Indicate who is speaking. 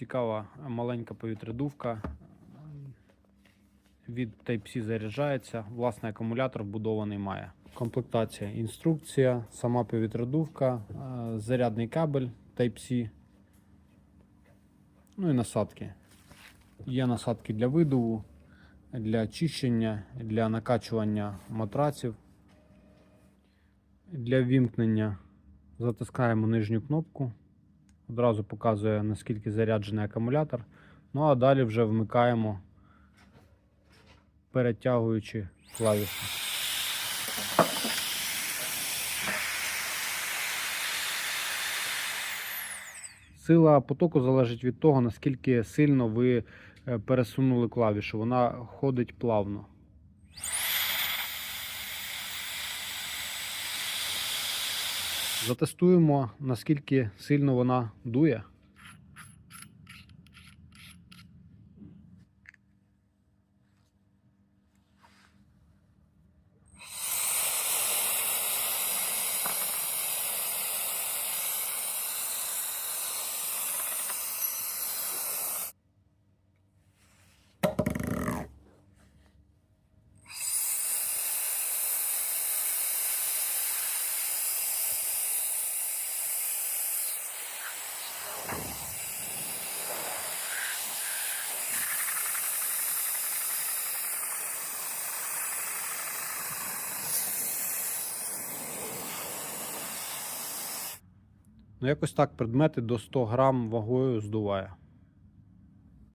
Speaker 1: цікава маленька повітрядувка. Від Type-C заряджається. Власний акумулятор вбудований має. Комплектація, інструкція, сама повітрядувка, е, зарядний кабель Type-C. Ну і насадки. Є насадки для видуву, для очищення, для накачування матраців. Для вімкнення затискаємо нижню кнопку. Одразу показує наскільки заряджений акумулятор. Ну а далі вже вмикаємо, перетягуючи клавіші. Сила потоку залежить від того, наскільки сильно ви е, пересунули клавішу. Вона ходить плавно. Затестуємо, наскільки сильно вона дує. Ну, якось так предмети до 100 грам вагою здуває.